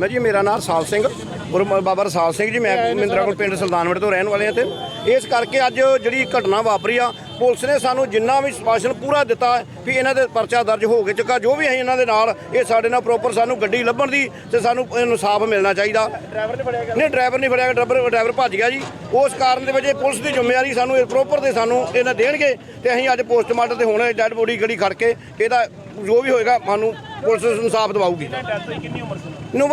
ਮੈਂ ਜੀ ਮੇਰਾ ਨਾਮ ਸਾਲ ਸਿੰਘ ਔਰ ਬਾਬਾ ਰਸਾਲ ਸਿੰਘ ਜੀ ਮੈਂ ਮਹਿੰਦਰਾ ਕੋਲ ਪਿੰਡ ਸੁਲਤਾਨਵਿੰਡ ਤੋਂ ਰਹਿਣ ਵਾਲੇ ਹਾਂ ਤੇ ਇਸ ਕਰਕੇ ਅੱਜ ਜਿਹੜੀ ਘਟਨਾ ਵਾਪਰੀ ਆ ਪੁਲਿਸ ਨੇ ਸਾਨੂੰ ਜਿੰਨਾ ਵੀ ਸਵਾਸ਼ਨ ਪੂਰਾ ਦਿੱਤਾ ਵੀ ਇਹਨਾਂ ਦੇ ਪਰਚਾ ਦਰਜ ਹੋ ਕੇ ਚੁੱਕਾ ਜੋ ਵੀ ਹੈ ਇਹਨਾਂ ਦੇ ਨਾਲ ਇਹ ਸਾਡੇ ਨਾਲ ਪ੍ਰੋਪਰ ਸਾਨੂੰ ਗੱਡੀ ਲੱਭਣ ਦੀ ਤੇ ਸਾਨੂੰ ਇਨਸਾਫ ਮਿਲਣਾ ਚਾਹੀਦਾ। ਡਰਾਈਵਰ ਨਹੀਂ ਫੜਿਆ ਨਹੀਂ ਡਰਾਈਵਰ ਨਹੀਂ ਫੜਿਆ ਡਰਾਈਵਰ ਡਰਾਈਵਰ ਭੱਜ ਗਿਆ ਜੀ। ਉਸ ਕਾਰਨ ਦੇ ਵਜੇ ਪੁਲਿਸ ਦੀ ਜ਼ਿੰਮੇਵਾਰੀ ਸਾਨੂੰ ਇਹ ਪ੍ਰੋਪਰ ਤੇ ਸਾਨੂੰ ਇਹਨਾਂ ਦੇਣਗੇ ਤੇ ਅਸੀਂ ਅੱਜ ਪੋਸਟਮਾਰਟਮ ਤੇ ਹੁਣ ਡੈਡ ਬੋਡੀ ਗੜੀ ਖੜ ਕੇ ਇਹਦਾ ਜੋ ਵੀ ਹੋਏਗਾ ਸਾਨੂੰ ਪੁਲਿਸ ਇਨਸਾਫ ਦਿਵਾਊਗੀ। ਉਮਰ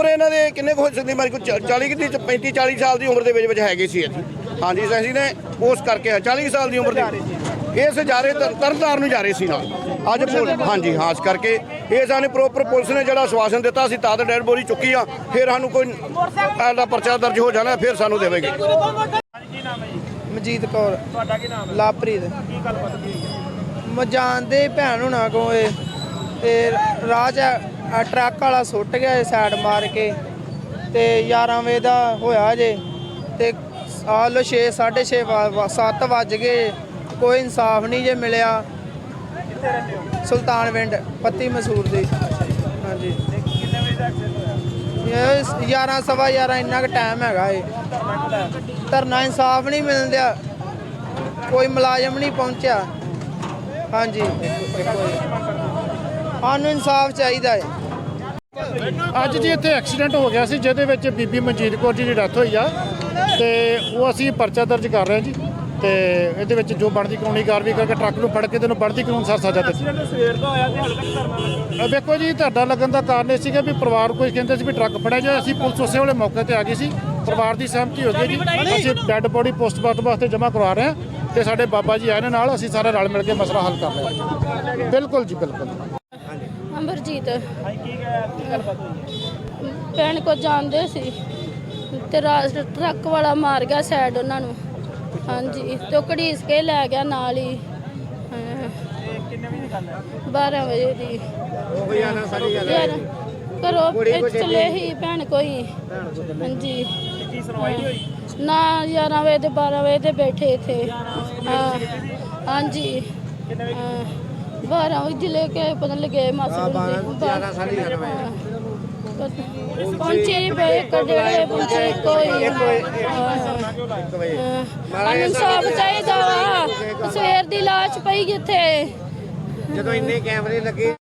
ਇਹਨਾਂ ਦੇ ਕਿੰਨੇ ਕੁ ਹੋ ਸਕਦੀ? ਮੇਰੇ ਕੋਲ 40 ਕਿ 35 40 ਸਾਲ ਦੀ ਉਮਰ ਦੇ ਵਿੱਚ ਵਿੱਚ ਹੈਗੇ ਸੀ ਜੀ ਹਾਂਜੀ ਅਸੀਂ ਨੇ ਉਸ ਕਰਕੇ 40 ਸਾਲ ਦੀ ਉਮਰ ਦੇ ਇਸ ਜਾ ਰਹੇ ਤਰ- ਤਰਨਤਾਰਨ ਨੂੰ ਜਾ ਰਹੇ ਸੀ ਨਾਲ। ਅੱਜ ਪੁਲ- ਹਾਂਜੀ ਹਾਂ ਇਸ ਕਰਕੇ ਇਹ ਸਾਨੂੰ ਪ੍ਰੋਪਰ ਪੁਲਿਸ ਨੇ ਜਿਹੜਾ ਆਸ਼ਵਾਸਨ ਦਿੱਤਾ ਸੀ ਤਾਂ ਡੈਡ ਬੋਡੀ ਚੁੱਕੀ ਆ ਫਿਰ ਸਾਨੂੰ ਕੋਈ ਦਾ ਪਰਚਾ ਦਰਜ ਹੋ ਜਾਣਾ ਫਿਰ ਸਾਨੂੰ ਦੇਵੇਗੇ। ਮਜੀਦ ਕੌਰ। ਤੁਹਾਡਾ ਕੀ ਨਾਮ ਹੈ? ਲਾਪਰੀਤ। ਕੀ ਗੱਲਬਾਤ ਹੋਈ ਹੈ? ਮੈਂ ਜਾਣਦੇ ਭੈਣ ਹੁਣਾ ਕੋਏ ਤੇ 'ਚ ਆ ਟਰੱਕ ਵਾਲਾ ਸੁੱਟ ਗਿਆ ਇਹ ਸਾਈਡ ਮਾਰ ਕੇ ਤੇ 11 ਵਜੇ ਦਾ ਹੋਇਆ ਜੇ ਤੇ ਆ ਲੋ 6 6:30 7 ਵੱਜ ਗਏ। ਕੋਈ ਇਨਸਾਫ ਨਹੀਂ ਜੇ ਮਿਲਿਆ। ਕਿੱਥੇ ਰਹਿੰਦੇ ਹੋ ਸੁਲਤਾਨਵਿੰਡ ਪੱਤੀ ਮਸੂਰ ਦੀ। ਹਾਂਜੀ। ਤੇ ਕਿੰਨੇ ਵਜੇ ਦਾ ਐਕਸੀਡੈਂਟ ਹੋਇਆ 11 ਸਵਾ 11 ਇੰਨਾ ਕੁ ਟਾਈਮ ਹੈਗਾ ਏ ਧਰਨਾ ਇਨਸਾਫ ਨਹੀਂ ਮਿਲਦਿਆ ਕੋਈ ਮੁਲਾਜ਼ਮ ਨਹੀਂ ਪਹੁੰਚਿਆ। ਹਾਂਜੀ। ਸਾਨੂੰ ਇਨਸਾਫ ਚਾਹੀਦਾ ਹੈ। ਅੱਜ ਜੀ ਇੱਥੇ ਐਕਸੀਡੈਂਟ ਹੋ ਗਿਆ ਸੀ ਜਿਹਦੇ ਵਿੱਚ ਬੀਬੀ ਮਨਜੀਤ ਕੌਰ ਜੀ ਦੀ ਡੈਥ ਹੋਈ ਆ ਤੇ ਉਹ ਅਸੀਂ ਪਰਚਾ ਦਰਜ ਕਰ ਰਹੇ ਹਾਂ ਜੀ ਤੇ ਇਹਦੇ ਵਿੱਚ ਜੋ ਬਣਦੀ ਕਾਨੂੰਨੀ ਕਾਰਵਾਈ ਕਰਕੇ ਟਰੱਕ ਨੂੰ ਫੜ ਕੇ ਤੈਨੂੰ ਬਣਦੀ ਕਾਨੂੰਨ ਸਰ ਸਜ਼ਾ ਦਿੱਤੀ। ਐਕਸੀਡੈਂਟ ਸਵੇਰ ਦਾ ਹੋਇਆ ਤੇ ਹਾਲੇ ਤੱਕ ਧਰਨਾ ਲੱਗਾ। ਅ, ਵੇਖੋ ਜੀ ਤੁਹਾਡਾ ਲੱਗਣ ਦਾ ਕਾਰਨ ਇਹ ਸੀਗਾ ਵੀ ਪਰਿਵਾਰ ਕੋਈ ਕਹਿੰਦੇ ਸੀ ਵੀ ਟਰੱਕ ਫੜਿਆ ਜਾਏ ਅਸੀਂ ਪੁਲਿਸ ਉਸੇ ਵੇਲੇ ਮੌਕੇ ਤੇ ਆ ਗਈ ਸੀ। ਪਰਿਵਾਰ ਦੀ ਸਹਿਮਤੀ ਹੋ ਗਈ ਜੀ ਅਸੀਂ ਡੈੱਡ ਬੋਡੀ ਪੋਸਟਮਾਰਟਮ ਵਾਸਤੇ ਜਮ੍ਹਾਂ ਕਰਵਾ ਰਹੇ ਹਾਂ ਤੇ ਸਾਡੇ ਬਾਬਾ ਜੀ ਆਏ ਨੇ ਨਾਲ ਅਸੀਂ ਸਾਰੇ ਰਲ ਮਿਲ ਕੇ ਮਸਲਾ ਹੱਲ ਕਰ ਰਹੇ ਹਾਂ ਬਿਲਕੁਲ ਜੀ ਬਿਲਕੁਲ। ਅਮਰਜੀਤ। ਹਾਂ ਕੀ ਕਹਿ- ਕੀ ਗੱਲਬਾਤ ਹੋਈ ਹੈ? ਭੈਣ ਕੋ ਜਾਂਦੇ ਸੀ ਤੇ ਰਾਜ ਟਰੱਕ ਵਾਲਾ ਮਾਰ ਗਿਆ ਸਾਈਡ ਉਹਨਾਂ ਨੂੰ। ਹਾਂਜੀ ਤੇ ਉਹ ਘੜੀਸ ਕੇ ਲੈ ਗਿਆ ਨਾਲ ਹੀ। ਹਾਂ, ਤੇ ਕਿੰਨੇ ਵਜੇ ਦੀ ਗੱਲ ਹੈ? 12 ਵਜੇ ਦੀ। ਉਹ ਯਾਰ ਸਾਰੀ ਗੱਲ ਕਰੋ ਚਲੇ ਹੀ ਭੈਣ ਕੋਈ ਹਾਂਜੀ। ਤੇ ਕੀ ਸੁਣਵਾਈ ਨਹੀਂ ਹੋਈ? ਨਾ 11 ਵਜੇ ਤੇ 12 ਵਜੇ ਤੇ ਬੈਠੇ ਇੱਥੇ। ਹਾਂ ਹਾਂਜੀ। ਕਿੰਨੇ ਵਜੇ? ਹਾਂ, 12 ਵਜੇ ਲੈ ਕੇ ਪਤਾ ਲੱਗੇ ਮਾਸਾ 11 ਸਾਢੇ 11 ਪਹੁੰਚੇ ਹੀ ਬੇ ਕਦੇ ਪਹੁੰਚੇ ਕੋਈ ਹਾਂ। ਇਨਸਾਫ ਚਾਹੀਦਾ ਵਾ। ਸਵੇਰ ਦੀ ਲਾਸ਼ ਪਈ ਕਿੱਥੇ? ਜਦੋਂ ਇੰਨੇ ਕੈਮਰੇ ਲੱਗੇ।